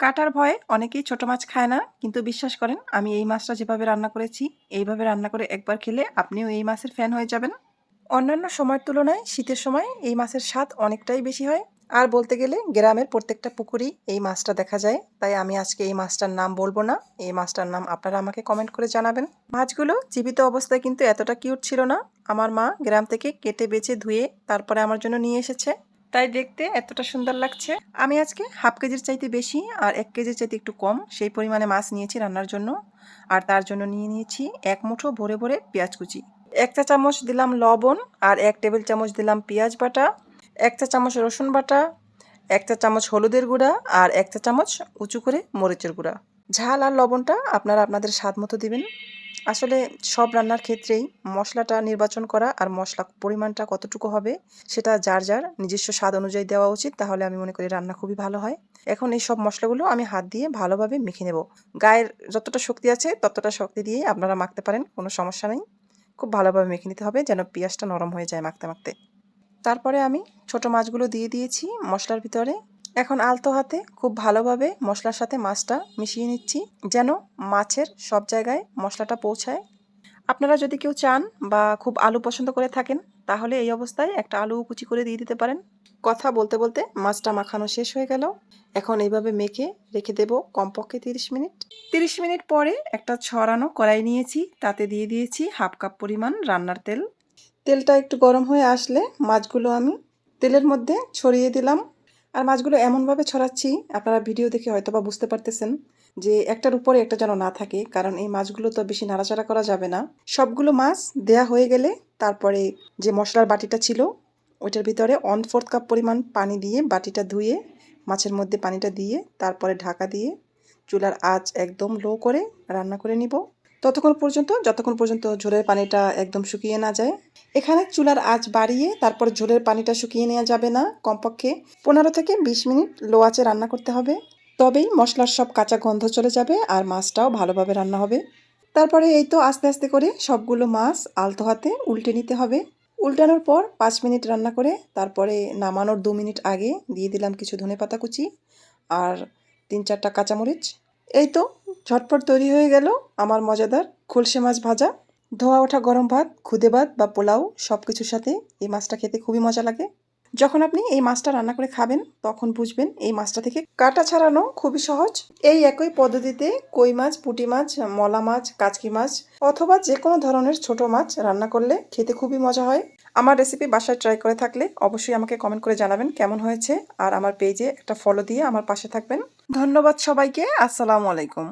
কাটার ভয়ে অনেকেই ছোট মাছ খায় না, কিন্তু বিশ্বাস করেন, আমি এই মাছটা যেভাবে রান্না করেছি, এইভাবে রান্না করে একবার খেলে আপনিও এই মাছের ফ্যান হয়ে যাবেন। অন্যান্য সময়ের তুলনায় শীতের সময় এই মাছের স্বাদ অনেকটাই বেশি হয়। আর বলতে গেলে গ্রামের প্রত্যেকটা পুকুরেই এই মাছটা দেখা যায়। তাই আমি আজকে এই মাছটার নাম বলব না, এই মাছটার নাম আপনারা আমাকে কমেন্ট করে জানাবেন। মাছগুলো জীবিত অবস্থায় কিন্তু এতটা কিউট ছিল না। আমার মা গ্রাম থেকে কেটে বেছে ধুয়ে তারপরে আমার জন্য নিয়ে এসেছে। তাই দেখতে এতটা সুন্দর লাগছে। আমি আজকে হাফ কেজির চাইতে বেশি আর এক কেজির চাইতে একটু কম সেই পরিমাণে মাছ নিয়েছি রান্নার জন্য। আর তার জন্য নিয়ে নিয়েছি এক মুঠো ভরে ভরে পেঁয়াজ কুচি। এক চা চামচ দিলাম লবণ আর এক টেবিল চামচ দিলাম পেঁয়াজ বাটা, এক চা চামচ রসুন বাটা, এক চা চামচ হলুদের গুঁড়া আর এক চা চামচ উঁচু করে মরিচের গুঁড়া। ঝাল আর লবণটা আপনারা আপনাদের স্বাদ মতো দিবেন। আসলে সব রান্নার ক্ষেত্রেই মশলাটা নির্বাচন করা আর মশলা পরিমাণটা কতটুকু হবে, সেটা যার যার নিজস্ব স্বাদ অনুযায়ী দেওয়া উচিত, তাহলে আমি মনে করি রান্না খুবই ভালো হয়। এখন এই সব মশলাগুলো আমি হাত দিয়ে ভালোভাবে মেখে নেব। গায়ের যতটা শক্তি আছে, ততটা শক্তি দিয়ে আপনারা মাখতে পারেন, কোনো সমস্যা নেই। খুব ভালোভাবে মেখে নিতে হবে যেন পেঁয়াজটা নরম হয়ে যায় মাখতে মাখতে। তারপরে আমি ছোট মাছগুলো দিয়ে দিয়েছি মশলার ভিতরে। এখন আলতো হাতে খুব ভালোভাবে মশলার সাথে মাছটা মিশিয়ে নিচ্ছি, যেন মাছের সব জায়গায় মশলাটা পৌঁছায়। আপনারা যদি কেউ চান বা খুব আলু পছন্দ করে থাকেন, তাহলে এই অবস্থায় একটা আলু কুচি করে দিয়ে দিতে পারেন। কথা বলতে বলতে মাছটা মাখানো শেষ হয়ে গেল। এখন এইভাবে মেখে রেখে দেব কমপক্ষে তিরিশ মিনিট। তিরিশ মিনিট পরে একটা ছড়ানো কড়াই নিয়েছি, তাতে দিয়ে দিয়েছি হাফ কাপ পরিমাণ রান্নার তেল। তেলটা একটু গরম হয়ে আসলে মাছগুলো আমি তেলের মধ্যে ছড়িয়ে দিলাম। আর মাছগুলো এমনভাবে ছড়াচ্ছি, আপনারা ভিডিও দেখে হয়তো বা বুঝতে পারতেছেন যে একটার উপরে একটা যেন না থাকে, কারণ এই মাছগুলো তো বেশি নাড়াচাড়া করা যাবে না। সবগুলো মাছ দেয়া হয়ে গেলে তারপরে যে মশলার বাটিটা ছিল, ওইটার ভিতরে ওয়ান ফোর্থ কাপ পরিমাণ পানি দিয়ে বাটিটা ধুয়ে, মাছের মধ্যে পানিটা দিয়ে, তারপরে ঢাকা দিয়ে চুলার আঁচ একদম লো করে রান্না করে নিব। ততক্ষণ পর্যন্ত, যতক্ষণ পর্যন্ত ঝোলের পানিটা একদম শুকিয়ে না যায়। এখানে চুলার আঁচ বাড়িয়ে তারপর ঝোলের পানিটা শুকিয়ে নেওয়া যাবে না কমপক্ষে। পনেরো থেকে বিশ মিনিট লো আঁচে রান্না করতে হবে। তবেই মশলার সব কাঁচা গন্ধ চলে যাবে আর মাছটাও ভালোভাবে রান্না হবে। তারপরে এই তো আস্তে আস্তে করে সবগুলো মাছ আলতো হাতে উল্টে নিতে হবে। উল্টানোর পর পাঁচ মিনিট রান্না করে তারপরে নামানোর দু মিনিট আগে দিয়ে দিলাম কিছু ধনে পাতা কুচি আর তিন চারটা কাঁচামরিচ। এই তো ঝটপট তৈরি হয়ে গেল। আমার মজাদার খুলসে মাছ ভাজা, ধোয়া ওঠা গরম ভাত, খুদে ভাত বা পোলাও সব কিছুর সাথে এই মাছটা খেতে খুবই মজা লাগে। যখন আপনি এই মাছটা রান্না করে খাবেন, তখন বুঝবেন এই মাছটা থেকে কাটা ছাড়ানো খুবই সহজ। এই একই পদ্ধতিতে কই মাছ, পুঁটি মাছ, মলা মাছ, কাচকি মাছ অথবা যে কোনো ধরনের ছোট মাছ রান্না করলে খেতে খুবই মজা হয়। আমার রেসিপি বাসায় ট্রাই করে থাকলে অবশ্যই আমাকে কমেন্ট করে জানাবেন কেমন হয়েছে। আর আমার পেজে একটা ফলো দিয়ে আমার পাশে থাকবেন। ধন্যবাদ সবাইকে, আসসালামু আলাইকুম।